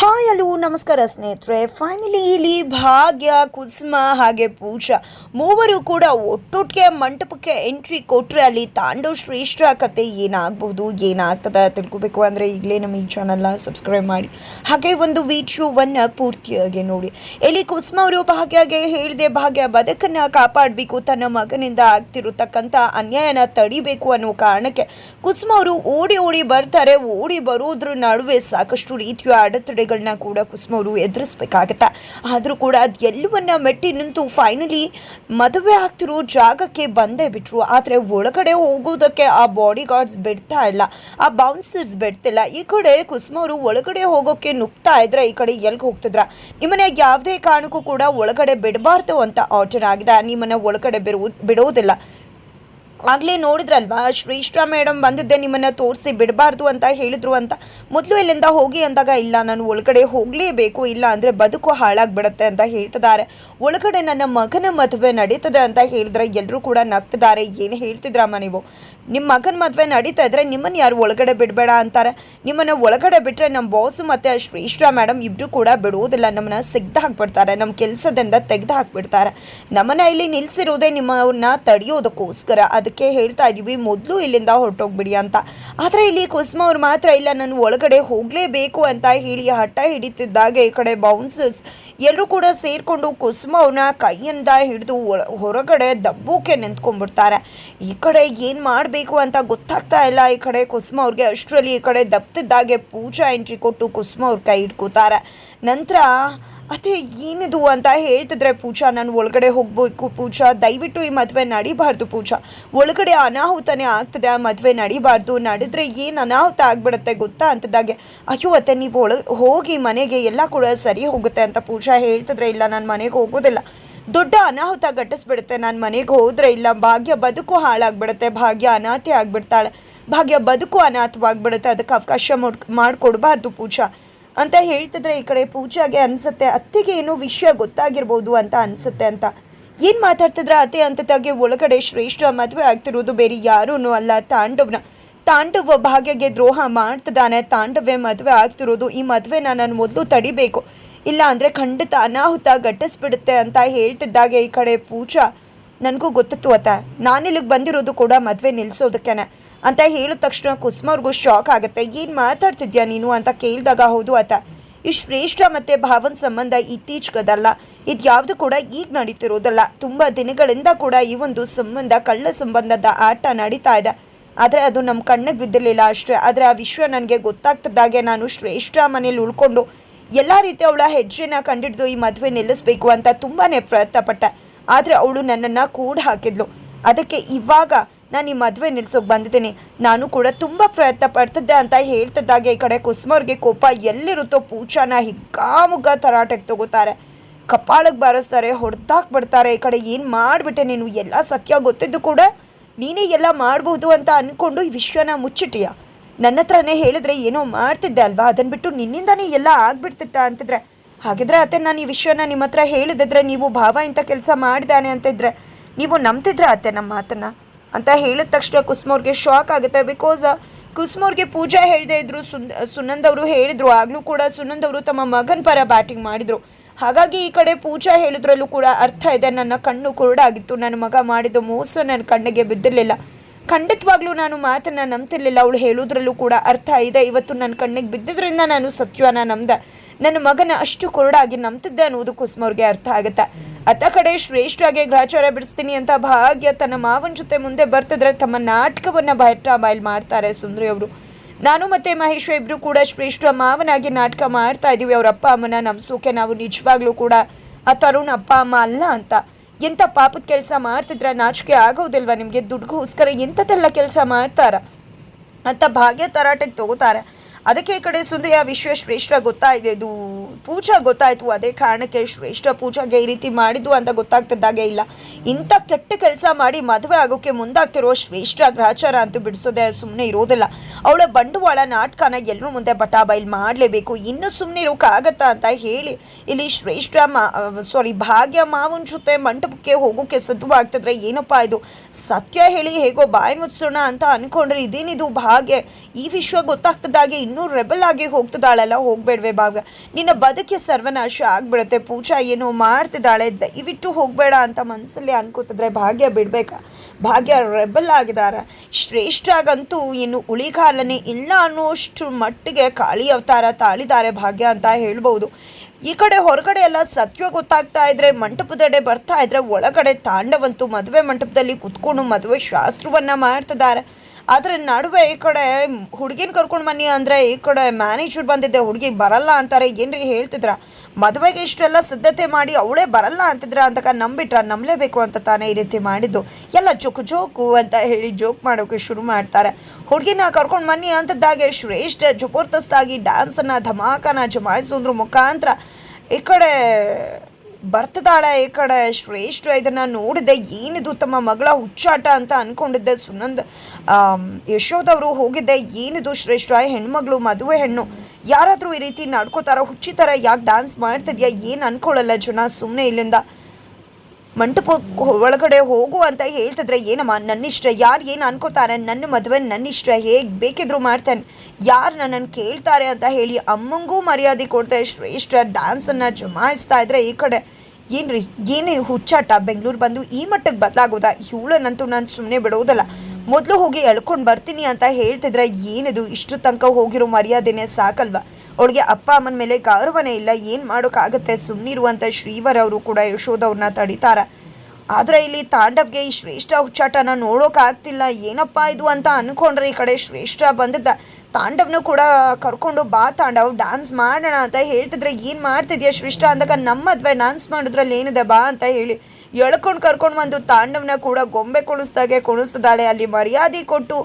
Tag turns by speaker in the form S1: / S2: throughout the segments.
S1: Hi, hello, ನಮಸ್ಕಾರ ಸ್ನೇಹಿತರೆ. Finally ಇಲ್ಲಿ ಭಾಗ್ಯ, ಕುಸುಮ ಹಾಗೆ ಪೂಜಾ. ಮೂವರು ಕೂಡ ಒಟ್ಟೊಟ್ಟಿಗೆ ಮಂಟಪಕ್ಕೆ ಎಂಟ್ರಿ ಕೊಟ್ಟರೆ ಅಲ್ಲಿ ತಾಂಡವ್ ಶ್ರೇಷ್ಠ ಕತೆ ಏನಾಗಬಹುದು, ಏನಾಗ್ತದೆ ತಿಳ್ಕೊಬೇಕು ಅಂದರೆ ಈಗಲೇ ನಮ್ಮ ಈ ಚಾನಲ್ನ ಸಬ್ಸ್ಕ್ರೈಬ್ ಮಾಡಿ. ಹಾಗೆ ಒಂದು ವಿಡಿಯೋವನ್ನು ಪೂರ್ತಿಯಾಗಿ ನೋಡಿ. ಇಲ್ಲಿ ಕುಸುಮ ಅವರು ಭಾಗ್ಯಗೆ ಹೇಳಿದೆ, ಭಾಗ್ಯ ಬದುಕನ್ನು ಕಾಪಾಡಬೇಕು, ತನ್ನ ಮಗನಿಂದ ಆಗ್ತಿರತಕ್ಕಂಥ ಅನ್ಯಾಯನ ತಡಿಬೇಕು ಅನ್ನೋ ಕಾರಣಕ್ಕೆ ಕುಸುಮ ಅವರು ಓಡಿ ಓಡಿ ಬರ್ತಾರೆ. ಓಡಿ ಬರೋದ್ರ ನಡುವೆ ಸಾಕಷ್ಟು ರೀತಿಯ ಅಡೆತಡೆಗಳನ್ನ ಕೂಡ ಕುಸುಮ ಅವರು ಎದುರಿಸ್ಬೇಕಾಗತ್ತೆ. ಆದರೂ ಕೂಡ ಅದು ಎಲ್ಲವನ್ನ ಮೆಟ್ಟಿ ನಿಂತು ಫೈನಲಿ ಮದುವೆ ಆಗ್ತಿರೋ ಜಾಗಕ್ಕೆ ಬಂದೇ ಬಿಟ್ರು. ಆದರೆ ಒಳಗಡೆ ಹೋಗೋದಕ್ಕೆ ಆ ಬಾಡಿ ಗಾರ್ಡ್ಸ್ ಬಿಡ್ತಾ ಇಲ್ಲ, ಆ ಬೌನ್ಸರ್ಸ್ ಬಿಡ್ತಿಲ್ಲ ಈ ಕಡೆ ಕುಸುಮ ಅವರು ಒಳಗಡೆ ಹೋಗೋಕ್ಕೆ ನುಗ್ತಾ ಇದ್ರೆ ಈ ಕಡೆ ಎಲ್ಗೆ ಹೋಗ್ತಿದ್ರ? ನಿಮ್ಮನ್ನ ಯಾವುದೇ ಕಾರಣಕ್ಕೂ ಕೂಡ ಒಳಗಡೆ ಬಿಡಬಾರ್ದು ಅಂತ ಆರ್ಡರ್ ಆಗಿದೆ. ನಿಮ್ಮನ್ನ ಒಳಗಡೆ ಬಿಡುವುದು ಬಿಡೋದಿಲ್ಲ. ಆಗಲೇ ನೋಡಿದ್ರಲ್ವಾ? ಶ್ರೇಷ್ಠ ಮೇಡಮ್ ಬಂದಿದ್ದೆ ನಿಮ್ಮನ್ನು ತೋರಿಸಿ ಬಿಡಬಾರ್ದು ಅಂತ ಹೇಳಿದ್ರು ಅಂತ. ಮೊದಲು ಇಲ್ಲಿಂದ ಹೋಗಿ ಅಂದಾಗ, ಇಲ್ಲ, ನಾನು ಒಳಗಡೆ ಹೋಗಲೇಬೇಕು, ಇಲ್ಲ ಅಂದರೆ ಬದುಕು ಹಾಳಾಗ್ಬಿಡತ್ತೆ ಅಂತ ಹೇಳ್ತಿದ್ದಾರೆ. ಒಳಗಡೆ ನನ್ನ ಮಗನ ಮದುವೆ ನಡೀತದೆ ಅಂತ ಹೇಳಿದ್ರೆ ಎಲ್ಲರೂ ಕೂಡ ನಗ್ತಿದ್ದಾರೆ. ಏನು ಹೇಳ್ತಿದ್ರಮ್ಮ ನೀವು? ನಿಮ್ಮ ಮಗನ ಮದುವೆ ನಡೀತಾ ಇದ್ರೆ ನಿಮ್ಮನ್ನು ಯಾರು ಒಳಗಡೆ ಬಿಡಬೇಡ ಅಂತಾರೆ. ನಿಮ್ಮನ್ನು ಒಳಗಡೆ ಬಿಟ್ಟರೆ ನಮ್ಮ ಬಾಸು ಮತ್ತು ಶ್ರೇಷ್ಠ ಮೇಡಮ್ ಇಬ್ಬರು ಕೂಡ ಬಿಡುವುದಿಲ್ಲ. ನಮ್ಮನ್ನ ಸಿಗ್ದು ಹಾಕ್ಬಿಡ್ತಾರೆ ನಮ್ಮ ಕೆಲಸದಿಂದ ತೆಗೆದು ಹಾಕ್ಬಿಡ್ತಾರೆ ನಮ್ಮನ್ನ ಇಲ್ಲಿ ನಿಲ್ಲಿಸಿರೋದೇ ನಿಮ್ಮನ್ನ ತಡೆಯೋದಕ್ಕೋಸ್ಕರ. ಅದಕ್ಕೆ ಹೇಳ್ತಾ ಇದ್ದೀವಿ ಮೊದಲು ಇಲ್ಲಿಂದ ಹೊರಟೋಗ್ಬಿಡಿ ಅಂತ. ಆದರೆ ಇಲ್ಲಿ ಕುಸುಮ ಅವ್ರು ಮಾತ್ರ ಇಲ್ಲ, ನಾನು ಒಳಗಡೆ ಹೋಗಲೇಬೇಕು ಅಂತ ಹೇಳಿ ಹಠ ಹಿಡಿತಿದ್ದಾಗ ಈ ಕಡೆ ಬೌನ್ಸರ್ಸ್ ಎಲ್ಲರೂ ಕೂಡ ಸೇರಿಕೊಂಡು ಕುಸುಮ ಅವ್ರನ್ನ ಕೈಯಿಂದ ಹಿಡಿದು ಹೊರಗಡೆ ದಬ್ಬುಕ್ಕೆ ನಿಂತ್ಕೊಂಡ್ಬಿಡ್ತಾರೆ. ಈ ಕಡೆ ಏನು ಮಾಡಬೇಕು ಅಂತ ಗೊತ್ತಾಗ್ತಾ ಇಲ್ಲ, ಈ ಕಡೆ ಕುಸುಮ ಅವ್ರಿಗೆ. ಅಷ್ಟರಲ್ಲಿ ಈ ಕಡೆ ದಬ್ತಿದ್ದಾಗೆ ಪೂಜಾ ಎಂಟ್ರಿ ಕೊಟ್ಟು ಕುಸುಮ ಅವ್ರ ಕೈ ಹಿಡ್ಕೋತಾರೆ. ನಂತರ ಅದೇ ಏನಿದು ಅಂತ ಹೇಳ್ತಿದ್ರೆ ಪೂಜಾ, ನಾನು ಒಳಗಡೆ ಹೋಗ್ಬೇಕು. ಪೂಜಾ, ದಯವಿಟ್ಟು ಈ ಮದುವೆ ನಡಿಬಾರ್ದು ಪೂಜಾ. ಒಳಗಡೆ ಅನಾಹುತನೇ ಆಗ್ತದೆ, ಆ ಮದುವೆ ನಡಿಬಾರ್ದು. ನಡೆದ್ರೆ ಏನು ಅನಾಹುತ ಆಗ್ಬಿಡುತ್ತೆ ಗೊತ್ತಾ ಅಂತದಾಗೆ. ಅಯ್ಯೋ, ಅತ್ತೆ, ನೀವು ಒಳ, ಹೋಗಿ ಮನೆಗೆ ಎಲ್ಲ ಕೂಡ ಸರಿ ಹೋಗುತ್ತೆ ಅಂತ ಪೂಜಾ ಹೇಳ್ತಿದ್ರೆ ಇಲ್ಲ, ನಾನು ಮನೆಗೆ ಹೋಗೋದಿಲ್ಲ. ದೊಡ್ಡ ಅನಾಹುತ ಘಟಿಸ್ಬಿಡುತ್ತೆ, ನಾನು ಮನೆಗೆ ಹೋದ್ರೆ ಇಲ್ಲ. ಭಾಗ್ಯ ಬದುಕು ಹಾಳಾಗ್ಬಿಡುತ್ತೆ, ಭಾಗ್ಯ ಅನಾಥೆ ಆಗ್ಬಿಡ್ತಾಳೆ. ಭಾಗ್ಯ ಬದುಕು ಅನಾಥವಾಗ್ಬಿಡುತ್ತೆ, ಅದಕ್ಕೆ ಅವಕಾಶ ಮಾಡ್ಕೊಡ್ಬಾರ್ದು ಪೂಜಾ. ಅಂತ ಹೇಳ್ತಿದ್ರೆ ಈ ಕಡೆ ಪೂಜಾಗೆ ಅನ್ಸುತ್ತೆ. ಅತ್ತೆಗೆ ಏನೋ ವಿಷಯ ಗೊತ್ತಾಗಿರ್ಬೋದು ಅಂತ ಅನ್ಸುತ್ತೆ ಅಂತ. ಏನು ಮಾತಾಡ್ತಿದ್ರೆ? ಅತ್ತೆ ಅಂತದಾಗೆ ಒಳಗಡೆ ಶ್ರೇಷ್ಠ ಮದುವೆ ಆಗ್ತಿರೋದು ಬೇರೆ ಯಾರೂ ಅಲ್ಲ. ತಾಂಡವ್ನ ತಾಂಡವ ಭಾಗ್ಯಗೆ ದ್ರೋಹ ಮಾಡ್ತಿದ್ದಾನೆ. ತಾಂಡವೇ ಮದುವೆ ಆಗ್ತಿರೋದು. ಈ ಮದುವೆನ ನಾನು ಮೊದಲು ತಡಿಬೇಕು. ಇಲ್ಲ ಅಂದ್ರೆ ಖಂಡಿತ ಅನಾಹುತ ಘಟಿಸ್ಬಿಡುತ್ತೆ ಅಂತ ಹೇಳ್ತಿದ್ದಾಗೆ ಈ ಕಡೆ ಪೂಜಾ. ನನಗೂ ಗೊತ್ತಿತ್ತು ಅತ್ತ. ನಾನಿಲ್ಲಿಗೆ ಬಂದಿರೋದು ಕೂಡ ಮದುವೆ ನಿಲ್ಲಿಸೋದಕ್ಕೇನೆ ಅಂತ ಹೇಳಿದ ತಕ್ಷಣ ಕುಸುಮ ಅವ್ರಿಗೂ ಶಾಕ್ ಆಗುತ್ತೆ. ಏನು ಮಾತಾಡ್ತಿದ್ಯಾ ನೀನು ಅಂತ ಕೇಳಿದಾಗ ಹೌದು ಆತ. ಈ ಶ್ರೇಷ್ಠ ಮತ್ತು ಭಾವನ್ ಸಂಬಂಧ ಇತ್ತೀಚೆಗದಲ್ಲ. ಇದು ಯಾವುದು ಕೂಡ ಈಗ ನಡೀತಿರೋದಲ್ಲ. ತುಂಬ ದಿನಗಳಿಂದ ಕೂಡ ಈ ಒಂದು ಸಂಬಂಧ, ಕಳ್ಳ ಸಂಬಂಧದ ಆಟ ನಡೀತಾ ಇದೆ. ಆದರೆ ಅದು ನಮ್ಮ ಕಣ್ಣಿಗೆ ಬಿದ್ದಿರಲಿಲ್ಲ ಅಷ್ಟೇ. ಆದರೆ ಆ ವಿಷಯ ನನಗೆ ಗೊತ್ತಾಗ್ತದಾಗೆ ನಾನು ಶ್ರೇಷ್ಠ ಮನೇಲಿ ಉಳ್ಕೊಂಡು ಎಲ್ಲ ರೀತಿ ಅವಳ ಹೆಜ್ಜೆನ ಕಂಡಿಡಿದು ಈ ಮದುವೆ ನಿಲ್ಲಿಸ್ಬೇಕು ಅಂತ ತುಂಬಾ ಪ್ರಯತ್ನ ಪಟ್ಟೆ ಆದರೆ ಅವಳು ನನ್ನನ್ನು ಕೂಡ ಹಾಕಿದ್ಲು. ಅದಕ್ಕೆ ಇವಾಗ ನಾನು ಈ ಮದುವೆ ನಿಲ್ಸೋಕೆ ಬಂದಿದ್ದೀನಿ. ನಾನು ಕೂಡ ತುಂಬ ಪ್ರಯತ್ನ ಪಡ್ತಿದ್ದೆ ಅಂತ ಹೇಳ್ತಿದ್ದಾಗೆ. ಈ ಕಡೆ ಕುಸುಮವ್ರಿಗೆ ಕೋಪ ಎಲ್ಲಿರುತ್ತೋ ಪೂಜಾನ ಹಿಗ್ಗಾಮುಗ್ಗ ತರಾಟೆಗೆ ತಗೋತಾರೆ. ಕಪಾಳಕ್ಕೆ ಬಾರಿಸ್ತಾರೆ ಹೊಡೆದಾಕ್ಬಿಡ್ತಾರೆ ಈ ಕಡೆ ಏನು ಮಾಡಿಬಿಟ್ಟೆ ನೀನು? ಎಲ್ಲ ಸತ್ಯ ಗೊತ್ತಿದ್ದು ಕೂಡ ನೀನೇ ಎಲ್ಲ ಮಾಡಬಹುದು ಅಂತ ಅಂದ್ಕೊಂಡು ಈ ವಿಶ್ವನ ಮುಚ್ಚಿಟ್ಟಿಯ. ನನ್ನ ಹತ್ರನೇ ಹೇಳಿದ್ರೆ ಏನೋ ಮಾಡ್ತಿದ್ದೆ ಅಲ್ವಾ? ಅದನ್ನು ಬಿಟ್ಟು ನಿನ್ನಿಂದನೇ ಎಲ್ಲ ಆಗ್ಬಿಡ್ತಿತ್ತ ಅಂತಿದ್ರೆ. ಹಾಗಿದ್ರೆ ಅತ್ತೆ ನಾನು ಈ ವಿಷಯನ ನಿಮ್ಮ ಹತ್ರ ಹೇಳಿದಿದ್ರೆ ನೀವು ಭಾವ ಇಂಥ ಕೆಲಸ ಮಾಡಿದಾನೆ ಅಂತಿದ್ರೆ, ನೀವು ನಂಬ್ತಿದ್ರೆ ಅತ್ತೆ ನಮ್ಮ ಮಾತನ್ನು? ಅಂತ ಹೇಳಿದ ತಕ್ಷಣ ಕುಸ್ಮೋರ್ಗೆ ಶಾಕ್ ಆಗುತ್ತೆ. ಬಿಕಾಸ್ ಕುಸುಮವ್ರಿಗೆ ಪೂಜಾ ಹೇಳದೇ ಇದ್ರು ಸುಂದ್ ಸುನಂದ್ ಅವರು ಹೇಳಿದ್ರು, ಆಗಲೂ ಕೂಡ ಸುನಂದ್ ಅವರು ತಮ್ಮ ಮಗನ ಪರ ಬ್ಯಾಟಿಂಗ್ ಮಾಡಿದ್ರು. ಹಾಗಾಗಿ ಈ ಕಡೆ ಪೂಜಾ ಹೇಳಿದ್ರಲ್ಲೂ ಕೂಡ ಅರ್ಥ ಇದೆ, ನನ್ನ ಕಣ್ಣು ಕುರುಡಾಗಿತ್ತು, ನನ್ನ ಮಗ ಮಾಡಿದ ಮೋಸ ನನ್ನ ಕಣ್ಣಿಗೆ ಬಿದ್ದಿರಲಿಲ್ಲ. ಖಂಡಿತವಾಗ್ಲೂ ನಾನು ಮಾತನ್ನ ನಂಬ್ತಿರ್ಲಿಲ್ಲ, ಅವಳು ಹೇಳೋದ್ರಲ್ಲೂ ಕೂಡ ಅರ್ಥ ಇದೆ. ಇವತ್ತು ನನ್ನ ಕಣ್ಣಿಗೆ ಬಿದ್ದಿದ್ರಿಂದ ನಾನು ಸತ್ಯವನ್ನ ನಂಬ್ದೆ. ನನ್ನ ಮಗನ ಅಷ್ಟು ಕುರುಡಾಗಿ ನಂಬ್ತಿದ್ದೆ ಅನ್ನೋದು ಕುಸ್ಮೋರ್ಗೆ ಅರ್ಥ ಆಗುತ್ತೆ. ಅತ್ತ ಕಡೆ ಶ್ರೇಷ್ಠಾಗೆ ಗ್ರಾಚಾರ ಬಿಡಿಸ್ತೀನಿ ಅಂತ ಭಾಗ್ಯ ತನ್ನ ಮಾವನ ಜೊತೆ ಮುಂದೆ ಬರ್ತಿದ್ರೆ ತಮ್ಮ ನಾಟಕವನ್ನ ಬಯಟ ಬಯಲು ಮಾಡ್ತಾರೆ ಸುಂದ್ರಿ ಅವರು. ನಾನು ಮತ್ತೆ ಮಹೇಶ್ವರ ಇಬ್ರು ಕೂಡ ಶ್ರೇಷ್ಠ ಮಾವನಾಗಿ ನಾಟಕ ಮಾಡ್ತಾ ಇದೀವಿ. ಅವ್ರ ಅಪ್ಪ ಅಮ್ಮನ ನಮ್ಸೋಕೆ ನಾವು ನಿಜವಾಗ್ಲೂ ಕೂಡ ಆ ತರುಣ್ ಅಪ್ಪ ಅಮ್ಮ ಅಲ್ಲ ಅಂತ. ಎಂಥ ಪಾಪದ ಕೆಲಸ ಮಾಡ್ತಿದ್ರೆ ನಾಚಿಕೆ ಆಗೋದಿಲ್ವಾ ನಿಮಗೆ? ದುಡ್ಗೋಸ್ಕರ ಎಂಥದ್ದೆಲ್ಲ ಕೆಲಸ ಮಾಡ್ತಾರ? ಅಂತ ಭಾಗ್ಯ ತರಾಟೆಗೆ ತಗೋತಾರೆ. ಅದಕ್ಕೆ ಈ ಕಡೆ ಸುಂದರಿಯ ವಿಶ್ವ ಶ್ರೇಷ್ಠ ಗೊತ್ತಾಯಿದೆ ಇದು ಪೂಜಾ ಗೊತ್ತಾಯ್ತು, ಅದೇ ಕಾರಣಕ್ಕೆ ಶ್ರೇಷ್ಠ ಪೂಜಾಗೆ ಈ ರೀತಿ ಮಾಡಿದ್ದು ಅಂತ ಗೊತ್ತಾಗ್ತಿದ್ದಾಗೆ ಇಲ್ಲ. ಇಂಥ ಕೆಟ್ಟ ಕೆಲಸ ಮಾಡಿ ಮದುವೆ ಆಗೋಕ್ಕೆ ಮುಂದಾಗ್ತಿರೋ ಶ್ರೇಷ್ಠ ಗ್ರಹಚಾರ ಅಂತೂ ಬಿಡಿಸೋದೆ ಸುಮ್ಮನೆ ಇರೋದಿಲ್ಲ. ಅವಳ ಬಂಡವಾಳ ನಾಟಕನ ಎಲ್ಲರೂ ಮುಂದೆ ಬಟಾ ಬಯಲು ಮಾಡಲೇಬೇಕು. ಇನ್ನು ಸುಮ್ಮನೆ ಇರೋಕ್ಕಾಗತ್ತಾ ಅಂತ ಹೇಳಿ ಇಲ್ಲಿ ಶ್ರೇಷ್ಠ ಮಾ ಸಾರಿ ಭಾಗ್ಯ ಮಾವನ ಜೊತೆ ಮಂಟಪಕ್ಕೆ ಹೋಗೋಕ್ಕೆ ಸಿದ್ಧವಾಗ್ತಿದ್ರೆ ಏನಪ್ಪಾ ಇದು? ಸತ್ಯ ಹೇಳಿ ಹೇಗೋ ಬಾಯಿ ಮುಚ್ಚೋಣ ಅಂತ ಅನ್ಕೊಂಡ್ರೆ ಇದೇನಿದು ಭಾಗ್ಯ? ಈ ವಿಷಯ ಗೊತ್ತಾಗ್ತದಾಗೆ ಇನ್ನೂ ಅವಳು ರೆಬಲ್ ಆಗಿ ಹೋಗ್ತಿದ್ದಾಳಲ್ಲ? ಹೋಗ್ಬೇಡ್ವೆ ಭಾಗ ನಿನ್ನ ಬದುಕೆ ಸರ್ವನಾಶ ಆಗ್ಬಿಡುತ್ತೆ. ಪೂಜಾ ಏನೋ ಮಾಡ್ತಿದ್ದಾಳೆ? ದಯವಿಟ್ಟು ಹೋಗಬೇಡ ಅಂತ ಮನಸ್ಸಲ್ಲಿ ಅನ್ಕೋತಿದ್ರೆ ಭಾಗ್ಯ ಬಿಡ್ಬೇಕ? ಭಾಗ್ಯ ರೆಬಲ್ ಆಗಿದ್ದಾರೆ. ಶ್ರೇಷ್ಠಾಗಂತೂ ಇನ್ನು ಉಳಿಗಾಲನೆ ಇಲ್ಲ ಅನ್ನೋಷ್ಟು ಮಟ್ಟಿಗೆ ಕಾಳಿ ಅವತಾರ ತಾಳಿದ್ದಾರೆ ಭಾಗ್ಯ ಅಂತ ಹೇಳ್ಬೋದು ಈ ಕಡೆ ಹೊರಗಡೆ ಎಲ್ಲ ಸತ್ಯ ಗೊತ್ತಾಗ್ತಾ ಇದ್ರೆ, ಮಂಟಪದಡೆ ಬರ್ತಾ ಇದ್ರೆ, ಒಳಗಡೆ ತಾಂಡವಂತೂ ಮದುವೆ ಮಂಟಪದಲ್ಲಿ ಕುತ್ಕೊಂಡು ಮದುವೆ ಶಾಸ್ತ್ರವನ್ನ ಮಾಡ್ತಿದ್ದಾರೆ. ಆದರೆ ನಡುವೆ ಈ ಕಡೆ ಹುಡುಗಿನ ಕರ್ಕೊಂಡು ಬನ್ನಿ ಅಂದರೆ ಈ ಕಡೆ ಮ್ಯಾನೇಜರ್ ಬಂದಿದ್ದೆ ಹುಡುಗಿ ಬರಲ್ಲ ಅಂತಾರೆ. ಏನ್ರಿ ಹೇಳ್ತಿದ್ರ? ಮದುವೆಗೆ ಇಷ್ಟೆಲ್ಲ ಸಿದ್ಧತೆ ಮಾಡಿ ಅವಳೇ ಬರಲ್ಲ ಅಂತಿದ್ರ ಅಂತಕ ನಂಬಿಟ್ರ? ನಂಬಲೇಬೇಕು ಅಂತ ತಾನೇ ಈ ರೀತಿ ಮಾಡಿದ್ದು. ಎಲ್ಲ ಜೋಕು ಜೋಕು ಅಂತ ಹೇಳಿ ಜೋಕ್ ಮಾಡೋಕೆ ಶುರು ಮಾಡ್ತಾರೆ. ಹುಡುಗಿನ ಕರ್ಕೊಂಡು ಬನ್ನಿ ಅಂತದ್ದಾಗೆ ಶ್ರೇಷ್ಠ, ಜಬರ್ದಸ್ತಾಗಿ ಡ್ಯಾನ್ಸನ್ನು ಧಮಾಕನ ಜಮಾಯಿಸೋದ್ರ ಮುಖಾಂತರ ಈ ಕಡೆ ಬರ್ತಿದ್ದಾಳೆ ಈ ಕಡೆ ಶ್ರೇಷ್ಠ ಇದನ್ನು ನೋಡಿದೆ. ಏನಿದು ತಮ್ಮ ಮಗಳ ಹುಚ್ಚಾಟ ಅಂತ ಅಂದ್ಕೊಂಡಿದ್ದೆ ಸುನಂದ್ ಯಶೋದವರು ಹೋಗಿದ್ದೆ. ಏನಿದು ಶ್ರೇಷ್ಠ, ಹೆಣ್ಮಗಳು, ಮದುವೆ ಹೆಣ್ಣು, ಯಾರಾದರೂ ಈ ರೀತಿ ನಡ್ಕೋತಾರ ಹುಚ್ಚಿ ಥರ ಯಾಕೆ ಡ್ಯಾನ್ಸ್ ಮಾಡ್ತಿದ್ಯಾ? ಏನು ಅನ್ಕೊಳ್ಳಲ್ಲ ಜನ ಸುಮ್ಮನೆ ಇಲ್ಲಿಂದ ಮಂಟಪ ಒಳಗಡೆ ಹೋಗು ಅಂತ ಹೇಳ್ತಿದ್ರೆ, ಏನಮ್ಮ, ನನ್ನಿಷ್ಟ, ಯಾರು ಏನು ಅನ್ಕೋತಾರೆ? ನನ್ನ ಮದುವೆ ನನ್ನಿಷ್ಟ, ಹೇಗೆ ಬೇಕಿದ್ರು ಮಾಡ್ತೇನೆ. ಯಾರು ನನ್ನನ್ನು ಕೇಳ್ತಾರೆ ಅಂತ ಹೇಳಿ ಅಮ್ಮಂಗೂ ಮರ್ಯಾದೆ ಕೊಡ್ತಾ. ಶ್ರೇಷ್ಠ ಡ್ಯಾನ್ಸನ್ನು ಜಮಾಯಿಸ್ತಾ ಇದ್ರೆ ಈ ಕಡೆ ಏನ್ರಿ? ಏನೇ ಹುಚ್ಚಾಟ, ಬೆಂಗಳೂರು ಬಂದು ಈ ಮಟ್ಟಕ್ಕೆ ಬದಲಾಗೋದಾ? ಇವಳನ್ನಂತೂ ನಾನು ಸುಮ್ಮನೆ ಬಿಡೋದಲ್ಲ. ಮೊದಲು ಹೋಗಿ ಎಳ್ಕೊಂಡು ಬರ್ತೀನಿ ಅಂತ ಹೇಳ್ತಿದ್ರೆ ಏನಿದು? ಇಷ್ಟು ತನಕ ಹೋಗಿರೋ ಮರ್ಯಾದೆನೇ ಸಾಕಲ್ವಾ? ಅವಳಿಗೆ ಅಪ್ಪ ಅಮ್ಮನ ಮೇಲೆ ಗೌರವನೇ ಇಲ್ಲ. ಏನು ಮಾಡೋಕ್ಕಾಗತ್ತೆ? ಸುಮ್ಮನಿರುವಂಥ ಶ್ರೀವರ್ ಅವರು ಕೂಡ ಯಶೋದವ್ರನ್ನ ತಡಿತಾರ. ಆದರೆ ಇಲ್ಲಿ ತಾಂಡವ್ಗೆ ಈ ಶ್ರೇಷ್ಠ ಹುಚ್ಚಾಟನ ನೋಡೋಕ್ಕಾಗ್ತಿಲ್ಲ ಏನಪ್ಪ ಇದು ಅಂತ ಅನ್ಕೊಂಡ್ರೆ ಈ ಕಡೆ ಶ್ರೇಷ್ಠ ಬಂದಿದ್ದ. ತಾಂಡವ್ನು ಕೂಡ ಕರ್ಕೊಂಡು ಬಾ ತಾಂಡವ್ ಡ್ಯಾನ್ಸ್ ಮಾಡೋಣ ಅಂತ ಹೇಳ್ತಿದ್ರೆ, ಏನು ಮಾಡ್ತಿದ್ಯಾ ಶ್ರೇಷ್ಠ? ಅಂದಾಗ, ನಮ್ಮ ಮದುವೆ ಡ್ಯಾನ್ಸ್ ಮಾಡಿದ್ರಲ್ಲಿ ಏನಿದೆ ಬಾ ಅಂತ ಹೇಳಿ. ಎಳ್ಕೊಂಡು ಕರ್ಕೊಂಡು ಬಂದು ತಾಂಡವ್ನ ಕೂಡ ಗೊಂಬೆ ಕುಣಿಸ್ದಾಗೆ ಕುಣಿಸ್ತಿದ್ದಾಳೆ. ಅಲ್ಲಿ ಮರ್ಯಾದೆ ಕೊಟ್ಟು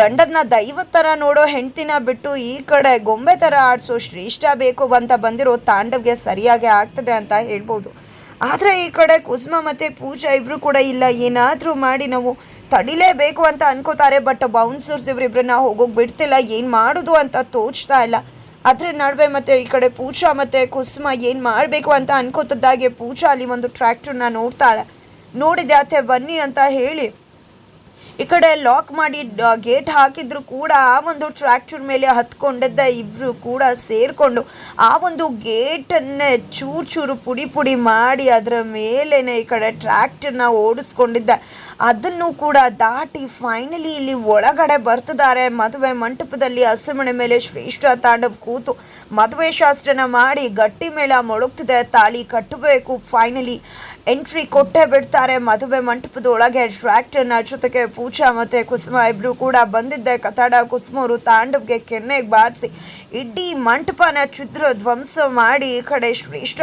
S1: ಗಂಡನ ದೈವದ ಥರ ನೋಡೋ ಹೆಂಡ್ತಿನ ಬಿಟ್ಟು ಈ ಕಡೆ ಗೊಂಬೆ ಥರ ಆಡಿಸೋ ಶ್ರೇಷ್ಠ ಬೇಕು ಅಂತ ಬಂದಿರೋ ತಾಂಡವ್ಗೆ ಸರಿಯಾಗಿ ಆಗ್ತದೆ ಅಂತ ಹೇಳ್ಬೋದು. ಆದರೆ ಈ ಕಡೆ ಕುಸುಮ ಮತ್ತು ಪೂಜಾ ಇಬ್ಬರು ಕೂಡ ಇಲ್ಲ. ಏನಾದರೂ ಮಾಡಿ ನಾವು ತಡಿಲೇಬೇಕು ಅಂತ ಅನ್ಕೋತಾರೆ ಬಟ್ ಬೌನ್ಸರ್ಸ್ ಇವರಿಬ್ಬರನ್ನ ಹೋಗೋಗಿ ಬಿಡ್ತಿಲ್ಲ. ಏನು ಮಾಡೋದು ಅಂತ ತೋಚ್ತಾ ಇಲ್ಲ. ಅದ್ರ ನಡುವೆ ಮತ್ತೆ ಈ ಕಡೆ ಪೂಜಾ ಮತ್ತೆ ಕುಸುಮ ಏನು ಮಾಡಬೇಕು ಅಂತ ಅನ್ಕೋತದ್ದಾಗೆ ಪೂಜಾ ಅಲ್ಲಿ ಒಂದು ಟ್ರ್ಯಾಕ್ಟರ್ನ ನೋಡ್ತಾಳೆ. ನೋಡಿದೆ, ಅತ್ತೆ ಬನ್ನಿ ಅಂತ ಹೇಳಿ ಈ ಕಡೆ ಲಾಕ್ ಮಾಡಿ ಗೇಟ್ ಹಾಕಿದ್ರು ಕೂಡ ಆ ಒಂದು ಟ್ರ್ಯಾಕ್ಟರ್ ಮೇಲೆ ಹತ್ಕೊಂಡದ್ದ ಇಬ್ರು ಕೂಡ ಸೇರ್ಕೊಂಡು ಆ ಒಂದು ಗೇಟನ್ನೇ ಚೂರು ಚೂರು ಪುಡಿ ಪುಡಿ ಮಾಡಿ ಅದರ ಮೇಲೇನೆ ಈ ಕಡೆ ಟ್ರ್ಯಾಕ್ಟರ್ನ ಓಡಿಸ್ಕೊಂಡಿದ್ದ. ಅದನ್ನು ಕೂಡ ದಾಟಿ ಫೈನಲಿ ಇಲ್ಲಿ ಒಳಗಡೆ ಬರ್ತಿದ್ದಾರೆ. ಮದುವೆ ಮಂಟಪದಲ್ಲಿ ಹಸಿಮಣೆ ಮೇಲೆ ಶ್ರೇಷ್ಠ ತಾಂಡವ್ ಕೂತು ಮದುವೆ ಶಾಸ್ತ್ರನ ಮಾಡಿ ಗಟ್ಟಿ ಮೇಳ ಮೊಳಗ್ತಿದೆ. ತಾಳಿ ಕಟ್ಟಬೇಕು. ಫೈನಲಿ ಎಂಟ್ರಿ ಕೊಟ್ಟೆ ಬಿಡ್ತಾರೆ. ಮದುವೆ ಮಂಟಪದ ಒಳಗೆ ಟ್ರ್ಯಾಕ್ಟರ್ನ ಜೊತೆಗೆ ಪೂಜಾ ಮತ್ತೆ ಕುಸುಮ ಇಬ್ರು ಕೂಡ ಬಂದಿದ್ದೆ. ಕತಾಡ ಕುಸುಮರು ತಾಂಡವ್ಗೆ ಕೆನ್ನೆಗೆ ಬಾರಿಸಿ, ಇಡೀ ಮಂಟಪನ ಚಿತ್ರ ಧ್ವಂಸ ಮಾಡಿ, ಈ ಕಡೆ ಶ್ರೇಷ್ಠ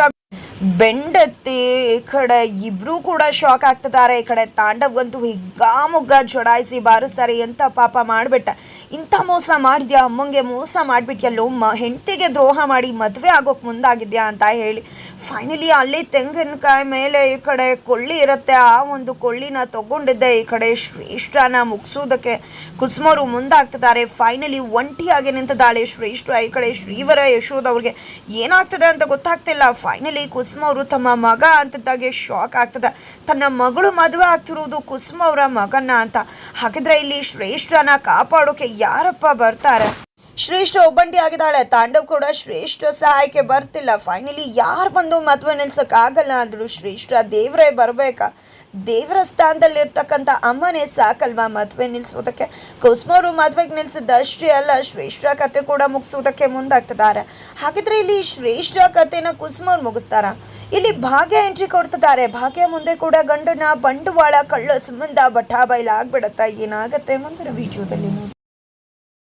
S1: ಬೆಂಡತ್ತಿ ಈ ಕಡೆ ಇಬ್ರು ಕೂಡ ಶಾಕ್ ಆಗ್ತಿದ್ದಾರೆ. ಈ ಕಡೆ ತಾಂಡವ್ಗಂತೂ ಹಿಗ್ಗಾಮುಗ್ಗ ಜೊಡಾಯಿಸಿ ಬಾರಿಸ್ತಾರೆ. ಎಂತ ಪಾಪ ಮಾಡ್ಬಿಟ್ಟ. ಇಂಥ ಮೋಸ ಮಾಡಿದ್ಯಾ? ಅಮ್ಮಂಗೆ ಮೋಸ ಮಾಡ್ಬಿಟ್ಯಲ್ಲೋ ಮ, ಹೆಂಡತಿಗೆ ದ್ರೋಹ ಮಾಡಿ ಮದುವೆ ಆಗೋಕ್ ಮುಂದಾಗಿದ್ಯಾ ಅಂತ ಹೇಳಿ. ಫೈನಲಿ ಅಲ್ಲಿ ತೆಂಗಿನಕಾಯಿ ಮೇಲೆ ಈ ಕಡೆ ಕೊಳ್ಳಿ ಇರುತ್ತೆ. ಆ ಒಂದು ಕೊಳ್ಳಿನ ತಗೊಂಡಿದ್ದೆ. ಈ ಕಡೆ ಶ್ರೇಷ್ಠನ ಮುಗಿಸೋದಕ್ಕೆ ಕುಸುಮರು ಮುಂದಾಗ್ತಿದ್ದಾರೆ. ಫೈನಲಿ ಒಂಟಿಯಾಗಿ ನಿಂತಿದ್ದಾಳೆ ಶ್ರೇಷ್ಠ. ಈ ಕಡೆ ಶ್ರೀವರ ಯಶೋದ್ ಅವ್ರಿಗೆ ಏನಾಗ್ತದೆ ಅಂತ ಗೊತ್ತಾಗ್ತಿಲ್ಲ. ಫೈನಲಿ ಕುಸುಮ ಅವರು ತಮ್ಮ ಮಗ ಅಂತದ್ದಾಗೆ ಶಾಕ್ ಆಗ್ತದೆ. ತನ್ನ ಮಗಳು ಮದುವೆ ಆಗ್ತಿರೋದು ಕುಸುಮ ಅವರ ಮಗನ ಅಂತ. ಹಾಗಿದ್ರೆ ಇಲ್ಲಿ ಶ್ರೇಷ್ಠನ ಕಾಪಾಡೋಕೆ ಯಾರಪ್ಪ ಬರ್ತಾರೆ? ಶ್ರೇಷ್ಠ ಒಬ್ಬಂಟಿ ಆಗಿದ್ದಾಳೆ. ತಾಂಡವ್ ಕೂಡ ಶ್ರೇಷ್ಠ ಸಹಾಯಕ್ಕೆ ಬರ್ತಿಲ್ಲ. ಫೈನಲಿ ಯಾರು ಬಂದು ಮದುವೆ ನಿಲ್ಸೋಕ್ಕಾಗಲ್ಲ ಅಂದ್ರು ಶ್ರೇಷ್ಠ ದೇವರೇ ಬರ್ಬೇಕಾ? ದೇವರ ಸ್ಥಾನದಲ್ಲಿರ್ತಕ್ಕಂಥ ಅಮ್ಮನೇ ಸಾಕಲ್ವಾ ಮದುವೆ ನಿಲ್ಸೋದಕ್ಕೆ ಕುಸುಮರು ಮದುವೆಗೆ ನಿಲ್ಸಿದ್ದಷ್ಟೇ ಅಲ್ಲ, ಶ್ರೇಷ್ಠ ಕತೆ ಕೂಡ ಮುಗಿಸೋದಕ್ಕೆ ಮುಂದಾಗ್ತಿದ್ದಾರೆ. ಹಾಗಿದ್ರೆ ಇಲ್ಲಿ ಶ್ರೇಷ್ಠ ಕಥೆನ ಕುಸುಮವ್ರು ಮುಗಿಸ್ತಾರ? ಇಲ್ಲಿ ಭಾಗ್ಯ ಎಂಟ್ರಿ ಕೊಡ್ತಿದ್ದಾರೆ. ಭಾಗ್ಯ ಮುಂದೆ ಕೂಡ ಗಂಡನ ಬಂಡವಾಳ ಕಳ್ಳ ಸಂಬಂಧ ಬಟಾಬೈಲ ಆಗ್ಬಿಡತ್ತ. ಏನಾಗತ್ತೆ ಮುಂದಿನ ವಿಡಿಯೋದಲ್ಲಿ ನೋಡಿ.